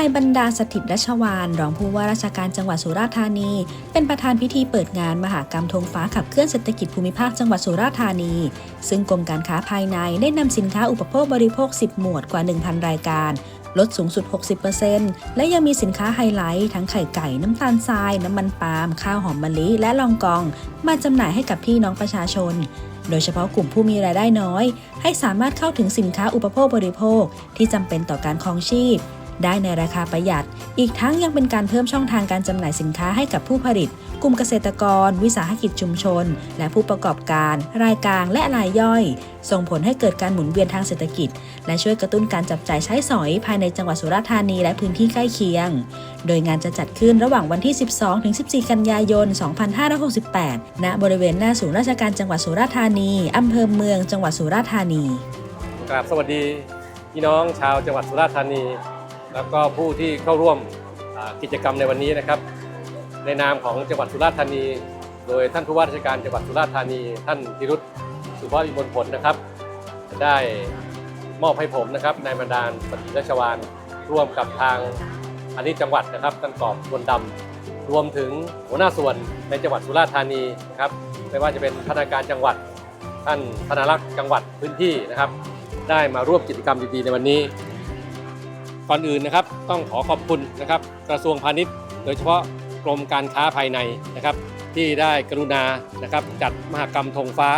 ายบรรดาสถิตรัชวานรองผู้ว่าราชการจังหวัดสุราษฎร์ธานี เป็นประธานพิธีเปิดงานมหากรรมธงฟ้าขับเคลื่อนเศรษฐกิจภูมิภาคจังหวัดสุราษฎร์ธานี ซึ่งกรมการค้าภายในได้นำสินค้าอุปโภคบริโภค 10 หมวดกว่า 1,000 รายการ ลดสูงสุด 60%และยังมีสินค้าไฮไลท์ ทั้งไข่ไก่ น้ำตาลทราย น้ำมันปาล์ม ข้าวหอมมะลิ และลองกอง มาจำหน่ายให้กับพี่น้องประชาชนโดยเฉพาะกลุ่มผู้มีรายได้น้อย ให้สามารถเข้าถึงสินค้าอุปโภคบริโภค ที่จำเป็นต่อการครองชีพ ได้ในราคาประหยัด อีกทั้งยังเป็นการเพิ่มช่องทางการจำหน่ายสินค้าให้กับผู้ผลิต กลุ่มเกษตรกร วิสาหกิจชุมชน และผู้ประกอบการ รายกลางและรายย่อย ส่งผลให้เกิดการหมุนเวียนทางเศรษฐกิจ และช่วยกระตุ้นการจับจ่ายใช้สอยภายในจังหวัดสุราษฎร์ธานีและพื้นที่ใกล้เคียง โดยงานจะจัดขึ้นระหว่างวันที่ 12-14 กันยายน 2568 ณ บริเวณหน้าศูนย์ราชการจังหวัดสุราษฎร์ธานีอำเภอเมือง จังหวัดสุราษฎร์ธานีกราบสวัสดีพี่น้องชาวจังหวัดสุราษฎร์ธานี แล้วก็ผู้ที่เข้าร่วมกิจกรรมในวันนี้นะครับ ในนามของจังหวัดสุราษฎร์ธานี โดยท่านผู้ว่าราชการจังหวัดสุราษฎร์ธานี ท่านพิรุษสุภาพวิมลผลนะครับ ได้มอบให้ผมนะครับนายบรรดาลปฏิรัชวานร่วมกับทางอันนี้จังหวัดนะครับท่านกอบดวนดำรวมถึงหัวหน้าส่วนในจังหวัดสุราษฎร์ธานีนะครับไม่ว่าจะเป็นพนักงานจังหวัด ท่านธนารักษ์จังหวัดพื้นที่นะครับ ได้มาร่วมกิจกรรมดีๆในวันนี้ ก่อนอื่นนะครับ ต้องขอขอบคุณนะครับ กระทรวงพาณิชย์ โดยเฉพาะกรมการค้าภายในนะครับ ที่ได้กรุณานะครับ จัดมหกรรมธงฟ้า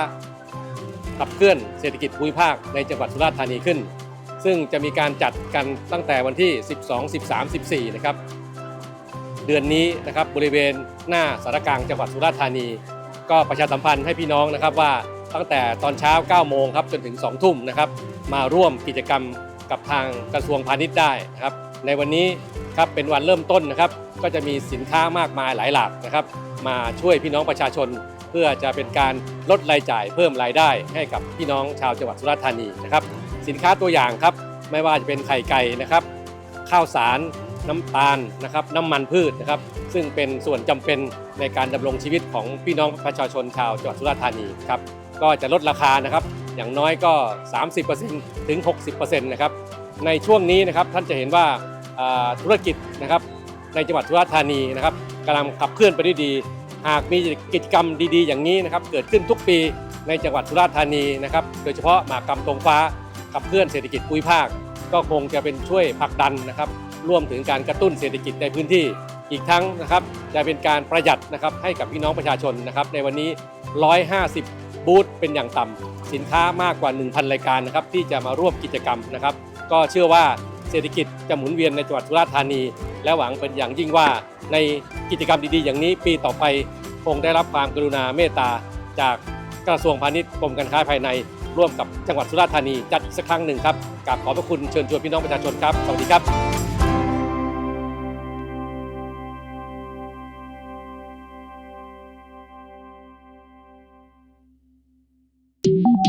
ขับเคลื่อนเศรษฐกิจภูมิภาคในจังหวัดสุราษฎร์ธานีขึ้น ซึ่งจะมีการจัดกันตั้งแต่วันที่ 12 13 14 นะครับ เดือนนี้นะครับบริเวณหน้าสารกลางจังหวัดสุราษฎร์ธานี ก็ประชาสัมพันธ์ให้พี่น้องนะครับว่าตั้งแต่ตอนเช้า 9 โมงครับจนถึง 2 ทุ่มนะครับ มาร่วมกิจกรรม กับทางกระทรวงพาณิชย์ได้นะครับ ในวันนี้ครับเป็นวันเริ่มต้นนะครับ ก็จะมีสินค้ามากมายหลายหลากนะครับ มาช่วยพี่น้องประชาชน เพื่อจะเป็นการลดรายจ่ายเพิ่มรายได้ ให้กับพี่น้องชาวจังหวัดสุราษฎร์ธานีนะครับ สินค้าตัวอย่างครับ ไม่ว่าจะเป็นไข่ไก่นะครับ ข้าวสารน้ำตาลนะครับน้ำมันพืชนะครับ ซึ่งเป็นส่วนจำเป็นในการดำรงชีวิตของพี่น้องประชาชนชาวจังหวัดสุราษฎร์ธานีครับก็จะลดราคานะครับ อย่างน้อยก็ 30%ถึง 60%นะครับในช่วงนี้นะครับท่านจะเห็นว่าธุรกิจนะครับในจังหวัดสุราษฎร์ธานีนะครับกำลังขับเคลื่อนไปได้ดี หากมีกิจกรรมดีๆ อย่างนี้นะครับเกิดขึ้นทุกปีในจังหวัดสุราษฎร์ธานีนะครับโดยเฉพาะมากรรมตรงฟ้าขับเคลื่อนเศรษฐกิจภูมิภาค ก็คงจะเป็นช่วยผลักดันนะครับร่วมถึงการกระตุ้นเศรษฐกิจในพื้นที่อีกทั้งนะครับจะเป็นการประหยัดนะครับให้กับพี่น้องประชาชนนะครับในวันนี้ 150 บูธเป็นอย่างต่ำสินค้ามากกว่า 1,000 รายการนะครับที่จะมาร่วมกิจกรรมนะครับ ก็เชื่อว่าเศรษฐกิจจะหมุนเวียนในจังหวัดสุราษฎร์ธานี และหวังเป็นอย่างยิ่งว่าในกิจกรรมดีๆ อย่างนี้ปีต่อไปคงได้รับความกรุณาเมตตา จากกระทรวงพาณิชย์กรมการค้าภายใน ร่วมกับจังหวัดสุราษฎร์ธานีจัดอีกสักครั้งหนึ่งครับกราบขอบพระคุณเชิญชวนพี่น้องประชาชนครับ สวัสดีครับ you